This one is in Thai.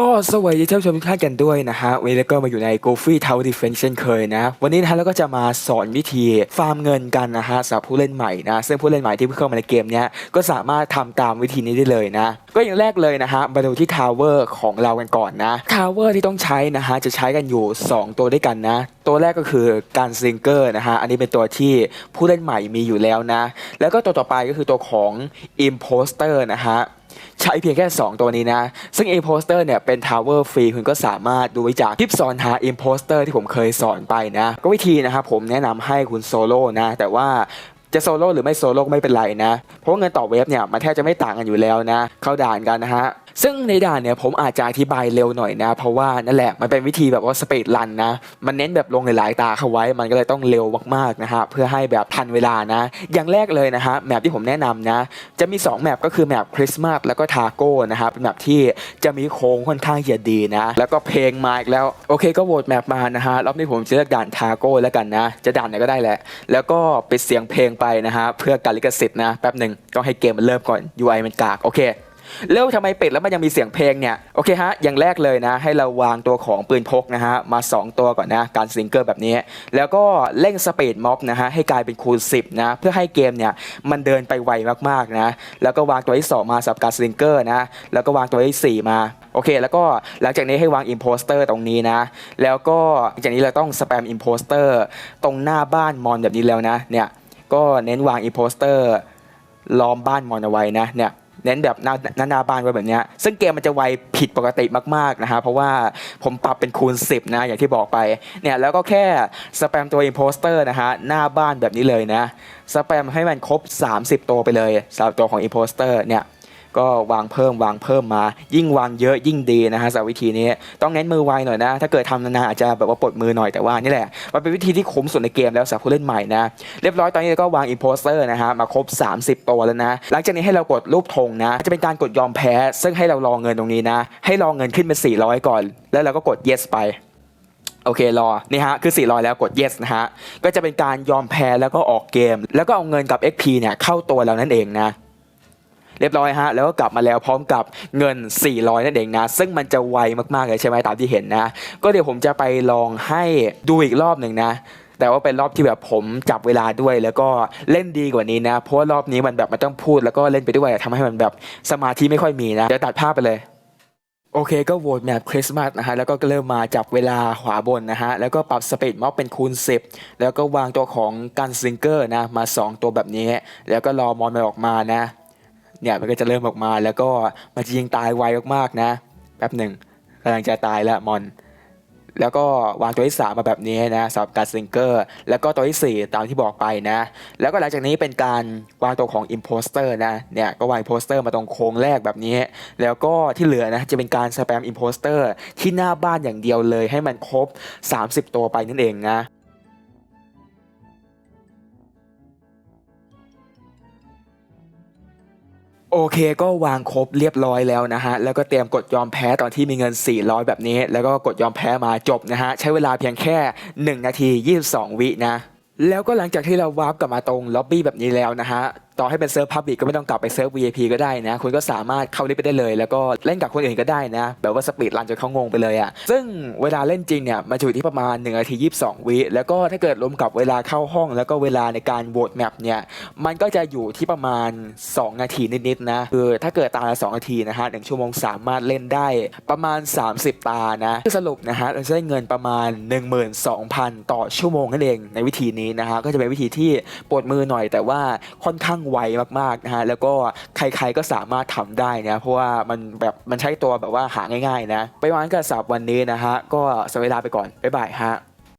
ก็สวัสดีท่านผู้ชมทุกท่านกันด้วยนะฮะวันนี้ก็มาอยู่ใน g o f r e e Tower Defense เช่นเคยนะ วันนี้นะฮะเราก็จะมาสอนวิธีฟาร์มเงินกันนะฮะสำหรับผู้เล่นใหม่นะซึ่งผู้เล่นใหม่ที่เพิ่งเข้ามาในเกมเนี้ยก็สามารถทำตามวิธีนี้ได้เลยนะ ก็อย่างแรกเลยนะฮะมาดูที่ Tower ของเรากันก่อนนะ Tower ที่ต้องใช้นะฮะจะใช้กันอยู่ 2 ตัวด้วยกันนะ ตัวแรกก็คือการซิงเกอร์นะฮะอันนี้เป็นตัวที่ผู้เล่นใหม่มีอยู่แล้วนะ แล้วก็ตัวต่อไปก็คือตัวของ Imposter นะฮะ ใช้เพียงแค่ 2 ตัวนี้นะ ซึ่ง Imposter เนี่ยเป็น Tower ฟรีคุณก็สามารถดูได้จากคลิปสอนหา Imposter ที่ผมเคยสอนไปนะ ก็วิธีนะครับผมแนะนำให้คุณโซโล่นะ แต่ว่าจะโซโล่หรือไม่โซโล่ไม่เป็นไรนะ เพราะเงินต่อเว็บเนี่ยมันแทบจะไม่ต่างกันอยู่แล้วนะ เข้าด่านกันนะฮะ ซึ่งในด่านเนี่ยผมอาจจะอธิบายเร็วหน่อยนะ เพราะว่านั่นแหละมันเป็นวิธีแบบว่าสเปดรันนะ มันเน้นแบบลงหลายๆตาเข้าไว้ มันก็เลยต้องเร็วมากๆนะฮะเพื่อให้แบบทันเวลานะ อย่างแรกเลยนะฮะแมปที่ผมแนะนำนะ จะมี 2 แมปก็คือแมปคริสต์มาสแล้วก็ทาโก้นะครับเป็นแมปที่จะมีโค้งค่อนข้างจะดีนะ แล้วก็เพลงมาอีกแล้วโอเคก็โหวตแมปมานะฮะรอบนี้ผมจะเลือกด่านทาโก้แล้วกันนะ จะด่านไหนก็ได้แหละ แล้วก็ปิดเสียงเพลงไปนะฮะเพื่อการลิขสิทธิ์นะแป๊บหนึ่งต้องให้เกมมันเริ่มก่อน UI มันกากโอเค แล้วทำไมเปิดแล้วมันยังมีเสียงเพลงเนี่ยโอเคฮะอย่างแรกเลยนะ ให้เราวางตัวของปืนพกนะฮะมา 2 ตัวก่อนนะการซิงเกิลแบบนี้ แล้วก็เร่งสเปดม็อบนะฮะให้กลายเป็นคูณ 10นะเพื่อให้เกมเนี่ยมันเดินไปไวมากๆนะแล้วก็วางตัวที่ 2 มาสับการซิงเกิลนะแล้วก็วางตัวที่ 4 มาโอเค แล้วก็หลังจากนี้ให้วางอิ p โพสเตอร์ตรงนี้นะ แล้วก็หลังจากนี้เราต้องสแปมอิ p โพสเตอร์ตรงหน้าบ้านมอนแบบนี้แล้วนะเนี่ยก็เน้นวางอิ p โพสเตอร์ล้อมบ้านมอนเอาไว้นะเนี่ย เน้นแบบหน้าหน้านาบ้านไว้แบบนี้ซึ่งเกมมันจะไวผิดปกติมากๆนะฮะเพราะว่าผมปรับเป็นคูณ 10 นะ อย่างที่บอกไปเนี่ยแล้วก็แค่สแปมตัวอินโพสเตอร์นะฮะหน้าบ้านแบบนี้เลยนะสแปมให้มันครบ 30 ตัวไปเลยสำหรับตัวของอินโพสเตอร์เนี่ย ก็วางเพิ่มวางเพิ่มมา ยิ่งวางเยอะยิ่งดีนะฮะสำหรับวิธีนี้ต้องเน้นมือไวหน่อยนะ ถ้าเกิดทำนานๆอาจจะแบบว่าปลดมือหน่อยแต่ว่านี่แหละมันเป็นวิธีที่คุ้มสุดในเกมแล้วสำหรับผู้เล่นใหม่นะเรียบร้อยตอนนี้เราก็วางอิ p โพสเตอร์นะฮะมาครบ 30 ตัวแล้วนะ หลังจากนี้ให้เรากดรูปธงนะ จะเป็นการกดยอมแพ้ ซึ่งให้เรารอเงินตรงนี้นะ ให้รอเงินขึ้นเป็น 400 ก่อน แล้วเราก็กด yes ไปโอเครอนี่ฮะคือ 400 แล้วกด yes นะฮะก็จะเป็นการยอมแพ้แล้วก็ออกเกม แล้วก็เอาเงินกับ XP เนี่ยเข้าตัวเรานั่นเองนะ เรียบร้อยฮะแล้วก็กลับมาแล้วพร้อมกับเงิน 400 นั่นเองนะ ซึ่งมันจะไวมากๆเลยใช่ไหมตามที่เห็นนะ ก็เดี๋ยวผมจะไปลองให้ดูอีกรอบหนึ่งนะแต่ว่าเป็นรอบที่แบบผมจับเวลาด้วย แล้วก็เล่นดีกว่านี้นะ เพราะว่ารอบนี้มันแบบมันต้องพูดแล้วก็เล่นไปด้วยทำให้มันแบบสมาธิไม่ค่อยมีนะเดี๋ยวตัดภาพไปเลยโอเคก็โหวตแมปคริสต์มาสนะฮะแล้วก็เริ่มมาจับเวลาขวาบนนะฮะแล้วก็ปรับสเปดม็อบเป็นคูณ 10 แล้วก็วางตัวของกันซิงเกอร์นะมา 2 ตัวแบบนี้ แล้วก็รอมอนมันออกมานะ เนี่ยมันก็จะเริ่มออกมาแล้วก็มันจะยิงตายไวมากๆนะแป๊บหนึ่งกำลังจะตายแล้วมอน แล้วก็วางตัวที่สามมาแบบนี้นะสำหรับการซิงเกอร์แล้วก็ตัวที่สี่ตามที่บอกไปนะ แล้วก็หลังจากนี้เป็นการวางตัวของ Imposter นะเนี่ยก็วาง Imposter มาตรงโค้งแรกแบบนี้ แล้วก็ที่เหลือนะจะเป็นการสแปม Imposter ที่หน้าบ้านอย่างเดียวเลยให้มันครบ 30 ตัวไปนั่นเองนะ โอเคก็วางครบเรียบร้อยแล้วนะฮะ แล้วก็เตรียมกดยอมแพ้ตอนที่มีเงิน 400 แบบนี้ แล้วก็กดยอมแพ้มาจบนะฮะ ใช้เวลาเพียงแค่ 1 นาที 22 วินะแล้วก็หลังจากที่เราวาร์ปกลับมาตรงล็อบบี้แบบนี้แล้วนะฮะ ต่อให้เป็นเซิร์ฟพับบิกก็ไม่ต้องกลับไปเซิร์ฟ VIP ก็ได้นะ คุณก็สามารถเข้าลิฟต์ไปได้เลย แล้วก็เล่นกับคนอื่นก็ได้นะ แบบว่าสปีดรันจนเขางงไปเลยอะ่ะ ซึ่งเวลาเล่นจริงเนี่ยมันจะอยู่ที่ประมาณ1นาที22 วิ แล้วก็ถ้าเกิดรวมกับเวลาเข้าห้อง แล้วก็เวลาในการโหวตแมปเนี่ย มันก็จะอยู่ที่ประมาณ 2 นาทีนิดๆนะ คือถ้าเกิดตาละ2นาทีนะฮะหนึ่งชั่วโมงสามารถเล่นได้ประมาณ 30 ตานะคือสรุปนะฮะเราจะได้เงินประมาณ 12,000 ต่อชั่วโมงนั่นเองในวิธีนี้นะฮะก็จะเป็นวิธีที่ปวดมือหน่อยแต่ว่าค่อนข้างไวมากๆนะฮะแล้วก็ใครๆก็สามารถทำได้นะเพราะว่ามันแบบมันใช้ตัวแบบว่าหาง่ายๆนะไปวางกับสับวันนี้นะฮะก็สเวลาไปก่อนบ๊ายบายฮะ